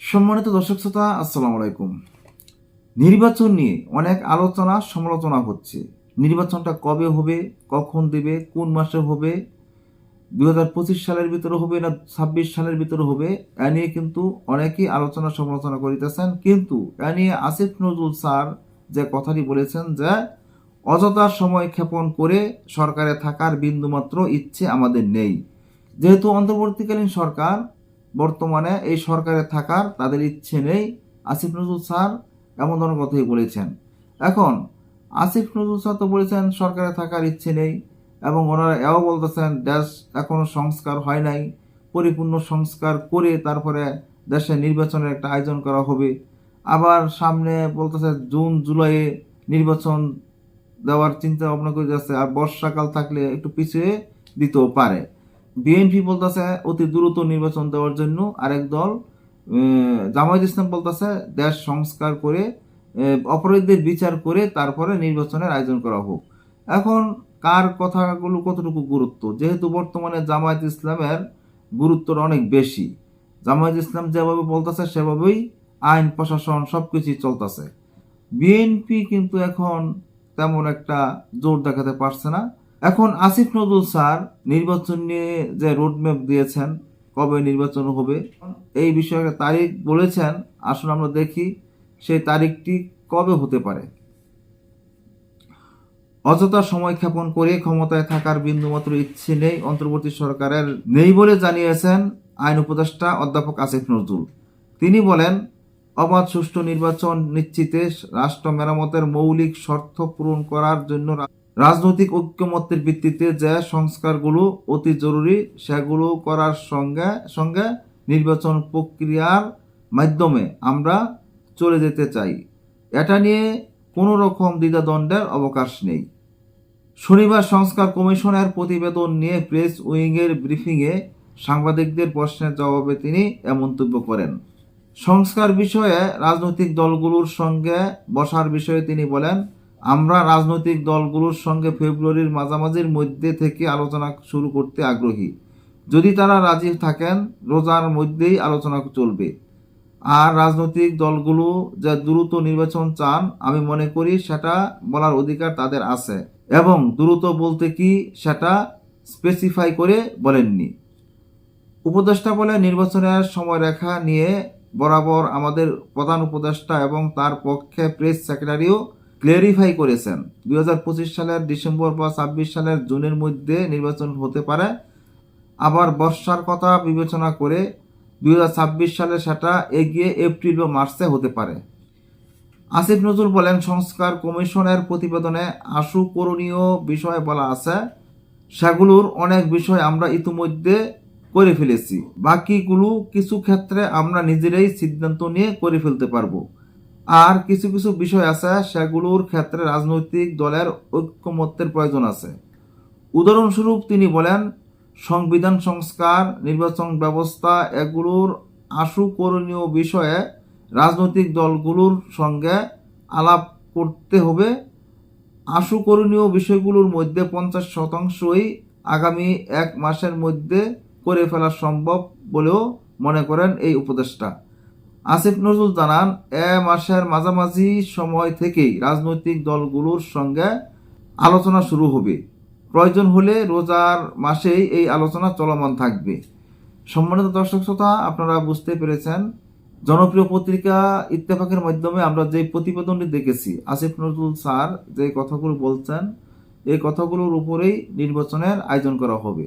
সম্মানিত দর্শক শ্রোতা, আসসালামু আলাইকুম। নির্বাচন নিয়ে অনেক আলোচনা, সমালোচনা হচ্ছে। নির্বাচনটা কবে হবে, কখন দেবে, কোন মাসে হবে, দুই হাজার পঁচিশ সালের ভিতরে হবে না ছাব্বিশ সালের ভিতরে হবে, এ নিয়ে কিন্তু অনেকেই আলোচনা, সমালোচনা করিতেছেন। কিন্তু এ নিয়ে আসিফ নজরুল স্যার যে কথাটি বলেছেন যে, অযথা সময় ক্ষেপণ করে সরকারে থাকার বিন্দুমাত্র ইচ্ছে আমাদের নেই। যেহেতু অন্তর্বর্তীকালীন সরকার বর্তমানে এই সরকারে থাকার তাদের ইচ্ছে নেই। আসিফ নজরুল স্যার এমন ধরনের কথাই বলেছেন। এখন, আসিফ নজরুল স্যার তো বলেছেন সরকারে থাকার ইচ্ছে নেই এবং ওনারা এও বলতেছেন, দেশ এখনও সংস্কার হয় নাই। পরিপূর্ণ সংস্কার করে তারপরে দেশে নির্বাচনের একটা আয়োজন করা হবে। আবার সামনে বলতেছে, জুন, জুলাইয়ে নির্বাচন দেওয়ার চিন্তা ভাবনা করে যাচ্ছে। আর বর্ষাকাল থাকলে একটু পিছিয়ে দিতেও পারে। বিএনপি বলতেছে, অতি দ্রুত নির্বাচন দেওয়ার জন্য আরেক দল জামায়াত ইসলাম বলতেছে, দেশ সংস্কার করে অপরাধীদের বিচার করে তারপরে নির্বাচনের আয়োজন করা হোক। এখন কার কথাগুলো কতটুকু গুরুত্ব? যেহেতু বর্তমানে জামায়াত ইসলামের গুরুত্বটা অনেক বেশি। জামায়াত ইসলাম যেভাবে বলতেছে, সেভাবেই আইন, প্রশাসন সবকিছুই চলতেছে। বিএনপি কিন্তু এখন তেমন একটা জোর দেখাতে পারছে না। এখন আসিফ নজরুল স্যার নির্বাচন নিয়ে যে রোডম্যাপ দিয়েছেন, কবে নির্বাচন হবে, এই বিষয়ে তারিখ বলেছেন, আসুন আমরা দেখি সেই তারিখটি কবে হতে পারে। অযথা সময় ক্ষেপণ করে ক্ষমতায় থাকার বিন্দুমাত্র ইচ্ছে নেই, অন্তর্বর্তী সরকারের নেই বলে জানিয়েছেন আইন উপদেষ্টা অধ্যাপক আসিফ নজরুল। তিনি বলেন, অবাধ সুষ্ঠু নির্বাচন নিশ্চিতে রাষ্ট্র মেরামতের মৌলিক শর্ত পূরণ করার জন্য রাজনৈতিক ঐক্যমত্যের ভিত্তিতে যে সংস্কারগুলো অতি জরুরি, সেগুলো করার সঙ্গে সঙ্গে নির্বাচন প্রক্রিয়ার মাধ্যমে আমরা চলে যেতে চাই। এটা নিয়ে কোনো রকম দ্বিধাদ্বন্দ্বের অবকাশ নেই। শনিবার সংস্কার কমিশনের প্রতিবেদন নিয়ে প্রেস উইংয়ের ব্রিফিংয়ে সাংবাদিকদের প্রশ্নের জবাবে তিনি এ মন্তব্য করেন। সংস্কার বিষয়ে রাজনৈতিক দলগুলোর সঙ্গে বসার বিষয়ে তিনি বলেন আমরা রাজনৈতিক দলগুলোর সঙ্গে ফেব্রুয়ারির মাঝামাঝির মধ্যে থেকে আলোচনা শুরু করতে আগ্রহী। যদি তারা রাজি থাকেন, রোজার মধ্যেই আলোচনা চলবে। আর রাজনৈতিক দলগুলো যে দ্রুত নির্বাচন চান, আমি মনে করি সেটা বলার অধিকার তাদের আছে এবং দ্রুত বলতে কি সেটা স্পেসিফাই করে বলেননি। উপদেষ্টা বলে নির্বাচনের সময়রেখা নিয়ে বরাবর আমাদের প্রধান উপদেষ্টা এবং তার পক্ষে প্রেস সেক্রেটারিও ক্লিয়ারিফাই করেছেন। দুই হাজার পঁচিশ সালের ডিসেম্বর বা ছাব্বিশ সালের জুনের মধ্যে নির্বাচন হতে পারে। আবার বর্ষার কথা বিবেচনা করে দুই হাজার ছাব্বিশ সালে সেটা এগিয়ে এপ্রিল বা মার্চে হতে পারে। আসিফ নজরুল বলেন, সংস্কার কমিশনের প্রতিবেদনে আশু করণীয় বিষয় বলা আছে। সেগুলোর অনেক বিষয় আমরা ইতিমধ্যে করে ফেলেছি। বাকিগুলো কিছু ক্ষেত্রে আমরা নিজেরাই সিদ্ধান্ত নিয়ে করে ফেলতে পারব। আর কিছু কিছু বিষয় আছে সেগুলোর ক্ষেত্রে রাজনৈতিক দলের ঐক্যমত্যের প্রয়োজন আছে। উদাহরণস্বরূপ তিনি বলেন, সংবিধান সংস্কার, নির্বাচন ব্যবস্থা এগুলোর আশু করণীয় বিষয়ে রাজনৈতিক দলগুলোর সঙ্গে আলাপ করতে হবে। আশু করণীয় বিষয়গুলোর মধ্যে পঞ্চাশ শতাংশই আগামী এক মাসের মধ্যে করে ফেলা সম্ভব বলেও মনে করেন এই উপদেষ্টা। আসিফ নজরুল জানান, এ মাসের মাঝামাঝি সময় থেকেই রাজনৈতিক দলগুলোর সঙ্গে আলোচনা শুরু হবে। প্রয়োজন হলে রোজার মাসেই এই আলোচনা চলমান থাকবে। সম্মানিত দর্শক শ্রোতা, আপনারা বুঝতে পেরেছেন, জনপ্রিয় পত্রিকা ইত্তেফাকের মাধ্যমে আমরা যে প্রতিবেদনটি দেখেছি, আসিফ নজরুল স্যার যে কথাগুলো বলছেন, এই কথাগুলোর উপরেই নির্বাচনের আয়োজন করা হবে।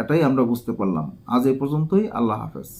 এটাই আমরা বুঝতে পারলাম। আজ এই পর্যন্তই, আল্লাহ হাফেজ।